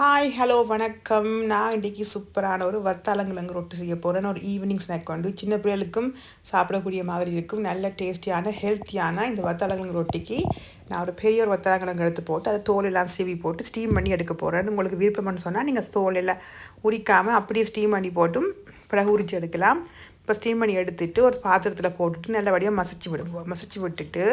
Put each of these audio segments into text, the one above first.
Hi hello வணக்கம். நான் இன்றைக்கி சூப்பரான ஒரு வத்தாளங்கிழங்கு ரொட்டி செய்ய போகிறேன் ஒரு ஈவினிங் ஸ்நாக் வந்து சின்ன பிள்ளைகளுக்கும் சாப்பிடக்கூடிய மாதிரி இருக்கும். நல்ல டேஸ்டியான ஹெல்த்தியான இந்த வத்தாளங்கிழங்கு ரொட்டிக்கு நான் ஒரு பெரிய ஒரு வத்தாளங்கிழங்கு எடுத்து போட்டு அதை தோலெல்லாம் சீவி போட்டு ஸ்டீம் பண்ணி எடுக்க போகிறேன் உங்களுக்கு விருப்பம்னு சொன்னால் நீங்கள் தோலெல்லாம் உரிக்காமல் அப்படியே ஸ்டீம் பண்ணி போட்டும். பிறகு உரிச்சு எடுக்கலாம். இப்போ ஸ்டீம் பண்ணி எடுத்துட்டு ஒரு பாத்திரத்தில் போட்டுட்டு நல்லபடியாக மசிச்சு விடுங்க. மசிச்சு விட்டுட்டு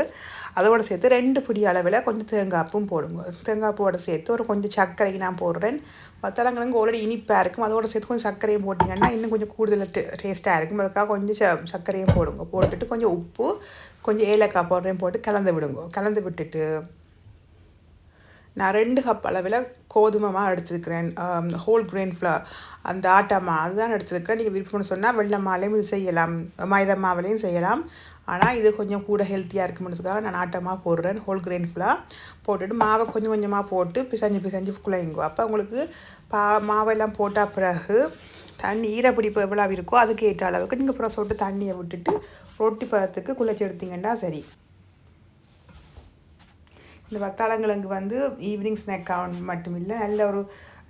அதோட சேர்த்து ரெண்டு பிடி அளவில் கொஞ்சம் தேங்காய்ப்பும் போடுங்க. தேங்காய்ப்போட சேர்த்து ஒரு கொஞ்சம் சர்க்கரை நான் போடுறேன். வத்தலங்கிழங்கு ஆல்ரெடி இனிப்பாக இருக்கும். அதோட சேர்த்து கொஞ்சம் சர்க்கரையும் போட்டிங்கன்னா இன்னும் கொஞ்சம் கூடுதல் டேஸ்ட்டாக இருக்கும். அதுக்காக கொஞ்சம் ச சர்க்கரையும் போடுங்க. போட்டுட்டு கொஞ்சம் உப்பு கொஞ்சம் ஏலக்காய் பவுடரையும் போட்டு கலந்து விடுங்க. கலந்து விட்டுட்டு நான் ரெண்டு கப் அளவில் கோதுமை மா எடுத்துருக்கிறேன் ஹோல் கிரெயின் ஃப்ளவர் அந்த ஆட்டாமா அதுதான் எடுத்துருக்கிறேன். நீங்கள் விருப்பம்னு சொன்னால் வெள்ளை மாலையும் இது செய்யலாம். மைதா மாவுலையும் செய்யலாம். ஆனால் இது கொஞ்சம் கூட ஹெல்த்தியாக இருக்கும்ன்றதுக்காக நான் ஆட்டமாக போடுறேன். ஹோல் கிரெயின் ஃபுல்லாக போட்டுட்டு மாவை கொஞ்சம் கொஞ்சமாக போட்டு பிசைஞ்சு பிசைஞ்சு குழைங்கோ அப்போ உங்களுக்கு பா மாவெல்லாம் போட்டால் பிறகு தண்ணி ஈரப்பிடிப்பு எவ்வளோ இருக்கோ அதுக்கு ஏற்ற அளவுக்கு நீங்கள் அப்புறம் சொட்டு தண்ணியை விட்டுட்டு ரொட்டி பதத்துக்கு குழைச்சி எடுத்தீங்கன்னா சரி. இந்த வத்தாளங்கிழங்கு வந்து ஈவினிங் ஸ்நாக் மட்டும் இல்லை நல்ல ஒரு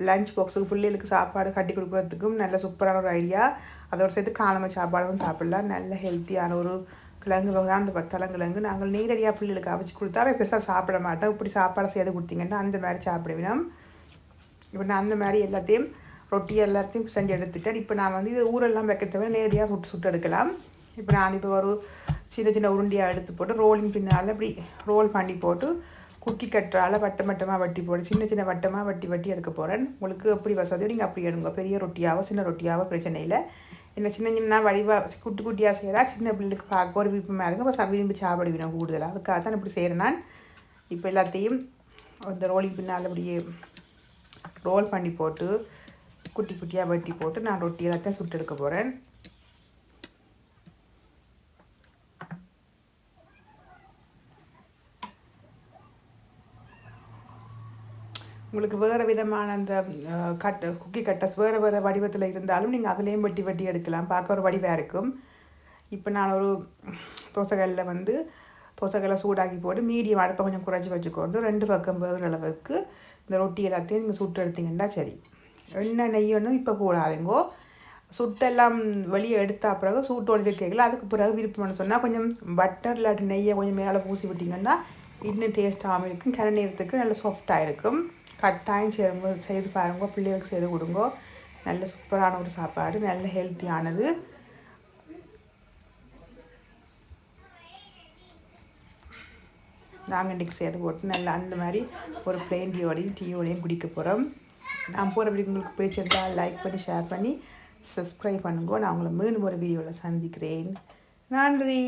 லஞ்ச் பாக்ஸுக்கு பிள்ளைகளுக்கு சாப்பாடு கட்டி கொடுக்குறதுக்கும் நல்ல சூப்பரான ஒரு ஐடியா அதோட சேர்த்து காலமை சாப்பாடும் சாப்பிடலாம். நல்ல ஹெல்த்தியான ஒரு கிழங்கு வகை தான் அந்த பத்தாளங்கிழங்கு நாங்கள் நேரடியாக பிள்ளைகளுக்கு அவிச்சு கொடுத்தாவே பெருசாக சாப்பிட மாட்டோம் இப்படி சாப்பாடை செய்து கொடுத்தீங்கன்னா அந்த மாதிரி சாப்பிடுவேன் இப்போ நான் அந்த மாதிரி எல்லாத்தையும் ரொட்டி எல்லாத்தையும் செஞ்சு எடுத்துட்டேன். இப்போ நான் வந்து இது ஊரெல்லாம் வைக்க தவிர நேரடியாக சுட்டு சுட்டு எடுக்கலாம். இப்போ நான் இப்போ ஒரு சின்ன சின்ன உருண்டியாக எடுத்து போட்டு ரோலிங் பின்னால் இப்படி ரோல் பண்ணி போட்டு குக்கி கட்டுறால வட்டம் வட்டமாக வட்டி போட்டு சின்ன சின்ன வட்டமாக வட்டி வட்டி எடுக்க போகிறேன் உங்களுக்கு எப்படி வசதியோ நீங்கள் அப்படி எடுங்க. பெரிய ரொட்டியாவோ சின்ன ரொட்டியாவோ பிரச்சனை இல்லை. என்ன சின்ன சின்ன வடிவாக குட்டி குட்டியாக செய்கிறா சின்ன பிள்ளைக்கு பார்க்க ஒரு விருப்பமாக இருக்கும் அப்போ விரும்பி சாப்பிடுவேன் கூடுதலாக அதுக்காக தான் இப்படி செய்கிறேன் நான். இப்போ எல்லாத்தையும் அந்த ரோலிங் பின்னால் அப்படியே ரோல் பண்ணி போட்டு குட்டி குட்டியாக வெட்டி போட்டு நான் ரொட்டி எல்லாத்தையும் சுட்டு எடுக்க போகிறேன் உங்களுக்கு வேறு விதமான அந்த கட் குக்கி கட்டஸ் வேறு வேறு வடிவத்தில் இருந்தாலும் நீங்கள் அதுலேயும் வெட்டி வெட்டி எடுக்கலாம். பார்க்க ஒரு வடிவாக இருக்கும். இப்போ நான் ஒரு தோசைக்கல்லில் வந்து தோசைக்கல்லை சூடாக்கி போட்டு மீடியம் அடுப்பை கொஞ்சம் குறைச்சி வச்சுக்கொண்டு ரெண்டு பக்கம் வேகிற அளவுக்கு இந்த ரொட்டி எல்லாத்தையும் நீங்கள் சுட்டு எடுத்தீங்கன்னா சரி. எண்ணெய் நெய்யணும் இப்போ போடாதுங்கோ. சுட்டெல்லாம் வெளியே எடுத்த பிறகு சூட்டோடு வைக்கல அதுக்கு பிறகு விருப்பம்னு சொன்னால் கொஞ்சம் பட்டர் இல்லாட்டி நெய்யை கொஞ்சம் மேலே பூசி விட்டிங்கன்னா இன்னும் டேஸ்ட்டாகவும் இருக்கும். கிண நேரத்துக்கு நல்ல சாஃப்டாக இருக்கும். கட்டாயம் செய்யும்போது செய்து பாருங்க பிள்ளைகளுக்கு செய்து கொடுங்க. நல்ல சூப்பரான ஒரு சாப்பாடு நல்ல ஹெல்த்தியானது நாங்கள் இன்றைக்கி சேர்த்து போட்டு நல்லா அந்த மாதிரி ஒரு பிளெயின் டீயோடையும் டீயோடையும் குடிக்க போகிறோம் நான் போகிற வீடியோ உங்களுக்கு பிடிச்சிருந்தால் லைக் பண்ணி ஷேர் பண்ணி சப்ஸ்கிரைப் பண்ணுங்க. நான் உங்களை மீண்டும் ஒரு வீடியோவில் சந்திக்கிறேன். நன்றி.